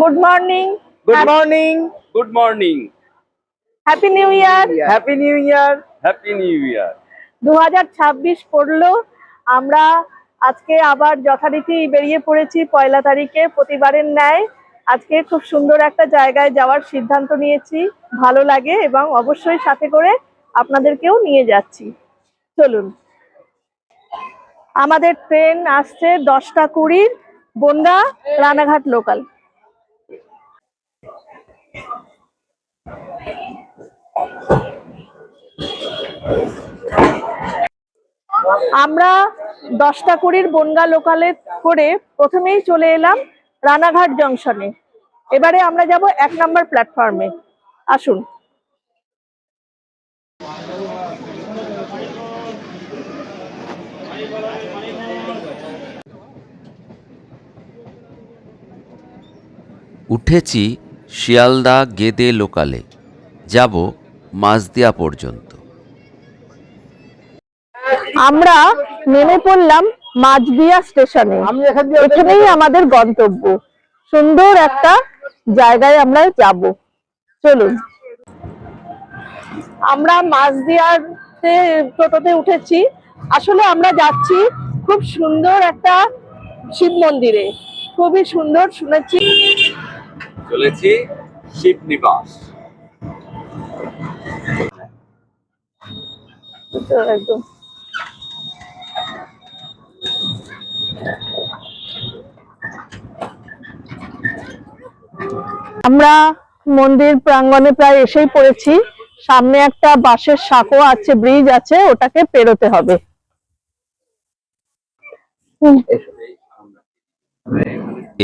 Good morning good morning good morning happy new year happy new year happy new year দু হাজার ছাব্বিশ পড়ল। আমরা আজকে আবার যথারীতি বেরিয়ে পড়েছি পয়লা তারিখে প্রতিবারের ন্যায়। আজকে খুব সুন্দর একটা জায়গায় যাওয়ার সিদ্ধান্ত নিয়েছি। ভালো লাগে এবং অবশ্যই সাথে করে আপনাদেরকেও নিয়ে যাচ্ছি। চলুন। আমাদের ট্রেন আসছে দশটা কুড়ির বনগা রানাঘাট লোকাল। আমরা দশটা কুড়ির বনগা লোকালে করে প্রথমেই চলে এলাম রানাঘাট জংশনে। এবারে আমরা যাব এক নম্বর প্ল্যাটফর্মে। আসুন। উঠেছি শিয়ালদা গেদে লোকালে। যাব মাঝদিয়া পর্যন্ত। আমরা নেমে পড়লাম মাঝদিয়া স্টেশনে। এখানেই আমাদের গন্তব্য। সুন্দর একটা জায়গায় আমরা যাব। চলুন। আমরা মাঝদিয়াতে টোটোতে উঠেছি। আসলে আমরা যাচ্ছি খুব সুন্দর একটা শিব মন্দিরে। খুবই সুন্দর শুনেছি। চলেছি শিব নিবাস। একদম। আমরা মন্দির প্রাঙ্গণে প্রায় এসেই পড়েছি। সামনে একটা বাঁশের সাঁকো আছে ব্রিজ আছে ওটাকে পেরোতে হবে।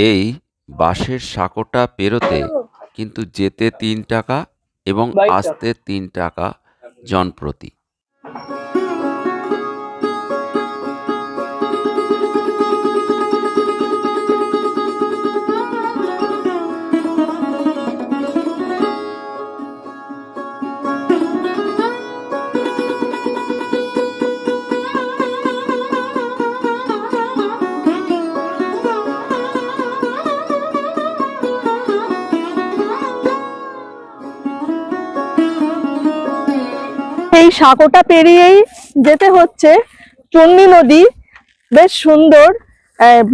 এই বাসের সাঁকোটা পেরোতে কিন্তু যেতে তিন টাকা এবং আসতে তিন টাকা জনপ্রতি। সাঁকোটা পেরিয়েই যেতে হচ্ছে। চন্ডী নদী বেশ সুন্দর।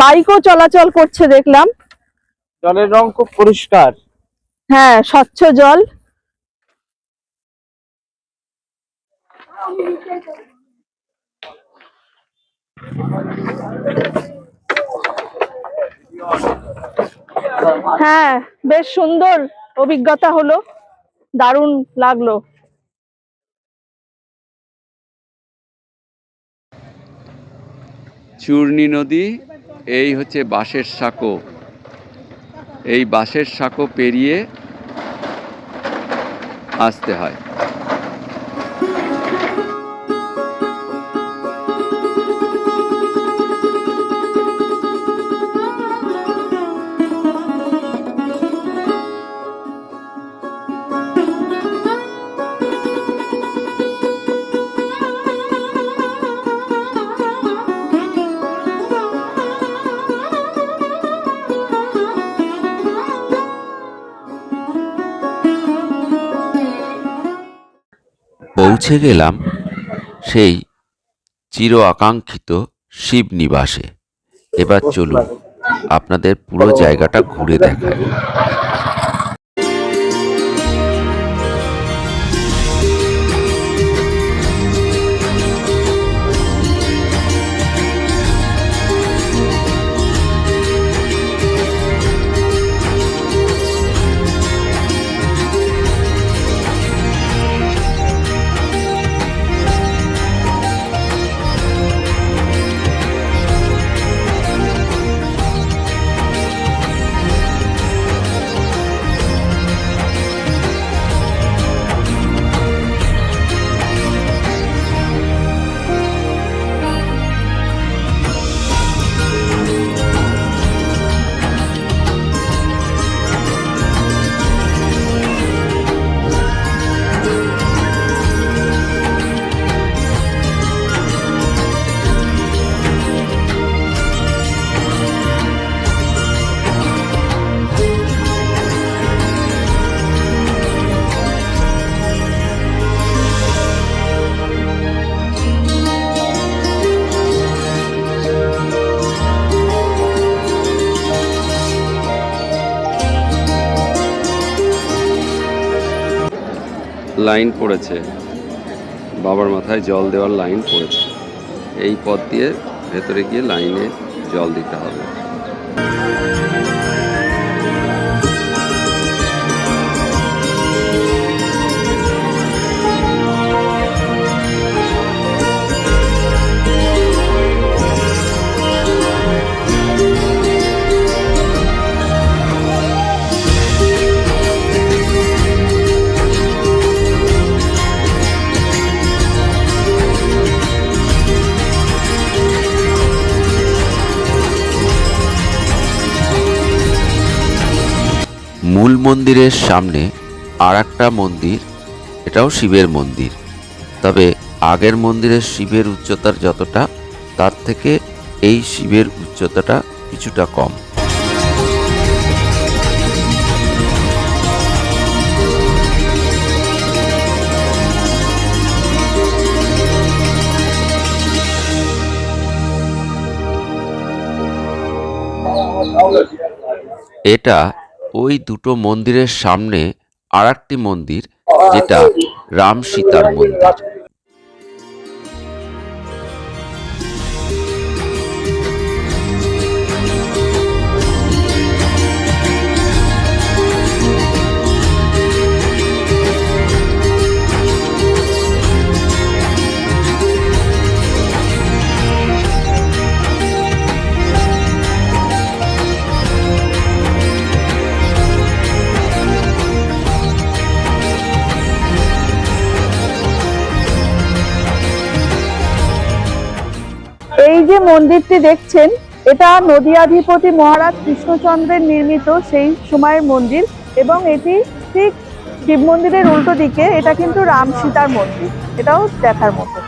বাইকও চলাচল করছে দেখলাম। জলের রং খুব পরিষ্কার। হ্যাঁ স্বচ্ছ জল। হ্যাঁ বেশ সুন্দর অভিজ্ঞতা হলো। দারুণ লাগল। চূর্ণী নদী এই হচ্ছে বাঁশের সাঁকো। এই বাঁশের সাঁকো পেরিয়ে আসতে হয়। পৌঁছে গেলাম সেই চির আকাঙ্ক্ষিত শিব নিবাসে। এবার চলুন আপনাদের পুরো জায়গাটা ঘুরে দেখায় লাইন পড়েছে। বাবার মাথায় জল দেওয়ার লাইন পড়েছে। এই পথ দিয়ে ভেতরে গিয়ে লাইনে জল দিতে হবে। মূল মন্দিরের সামনে আর একটা মন্দির, এটাও শিবের মন্দির। তবে আগের মন্দিরের শিবের উচ্চতার যতটা, তার থেকে এই শিবের উচ্চতাটা কিছুটা কম। এটা ওই দুটো মন্দিরের সামনে আর মন্দির যেটা রাম সীতার মন্দির। যে মন্দিরটি দেখছেন, এটা নদীয়াধিপতি মহারাজ কৃষ্ণচন্দ্রের নির্মিত সেই সময়ের মন্দির এবং এটি ঠিক শিব মন্দিরের উল্টো দিকে, এটা কিন্তু রাম সীতার মন্দির, এটাও দেখার মতো।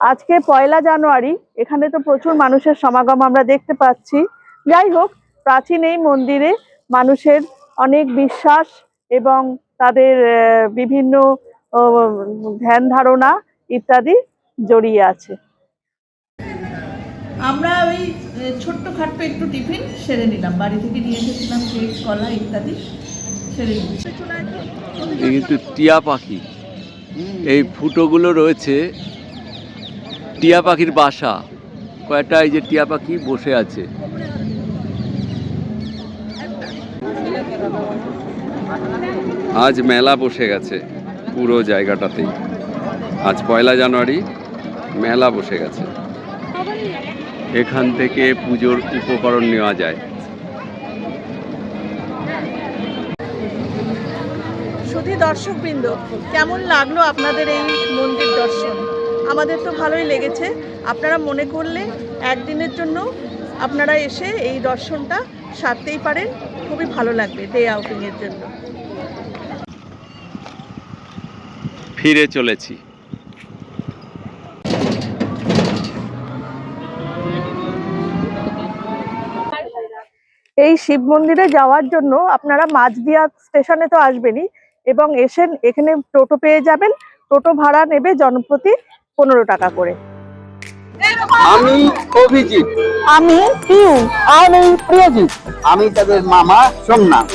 আজকে পয়লা জানুয়ারি এখানে তো প্রচুর মানুষের সমাগম আমরা দেখতে পাচ্ছি। যাই হোক প্রাচীন এই মন্দিরে মানুষের অনেক বিশ্বাস এবং তাদের বিভিন্ন ধ্যান ধারণা ইত্যাদি জড়িয়ে আছে। আমরা ওই ছোট্ট খাট্ট একটু টিফিন সেরে নিলাম। বাড়ি থেকে নিয়ে এসেছিলাম কেক কলা ইত্যাদি সেরে কিন্তু টিয়া পাখি এই ফুটোগুলো রয়েছে টিয়া পাখির বাসা। কয়েকটা এই যে টিয়া পাখি বসে আছে? আজ মেলা বসে গেছে পুরো জায়গাটাতেই। আজ পয়লা জানুয়ারি মেলা বসে গেছে। এখান থেকে পুজোর উপকরণ নেওয়া যায়। শুধু দর্শকবৃন্দ, কেমন লাগল আপনাদের এই মন্দির দর্শন? আমাদের তো ভালোই লেগেছে। আপনারা মনে করলে একদিনের জন্য আপনারা এসে এই দর্শনটা সারতেই পারেন। খুবই ভালো লাগবে ডে আউটিংয়ের জন্য। ফিরে চলেছি। এই শিব মন্দিরে যাওয়ার জন্য আপনারা মাঝদিয়া স্টেশনে তো আসবেনই এবং এসে এখানে টোটো পেয়ে যাবেন। টোটো ভাড়া নেবে জনপ্রতি পনেরো টাকা করে। আমি অভিজিৎ। আমি পিউ। আমি প্রিয়জিৎ। আমি তাদের মামা সোমনাথ।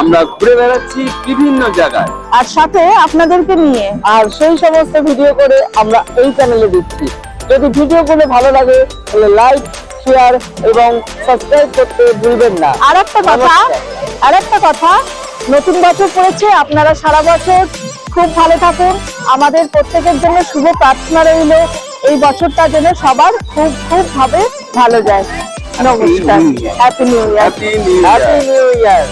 আমরা ঘুরে বেড়াচ্ছি বিভিন্ন জায়গায়। আর সাথে আপনাদেরকে নিয়ে। আর সেই সমস্ত ভিডিও করে আমরা এই চ্যানেলে দিচ্ছি। যদি ভিডিওগুলো ভালো লাগে তাহলে লাইক শেয়ার এবং সাবস্ক্রাইব করতে ভুলবেন না। আর একটা কথা আর একটা কথা নতুন বছর পড়েছে আপনারা সারা বছর খুব ভালো থাকুন। আমাদের প্রত্যেকের জন্য শুভ প্রার্থনা রইল। এই বছরটা যেন সবার খুব খুব ভাবে ভালো যায়। নমস্কার। Happy new year happy new year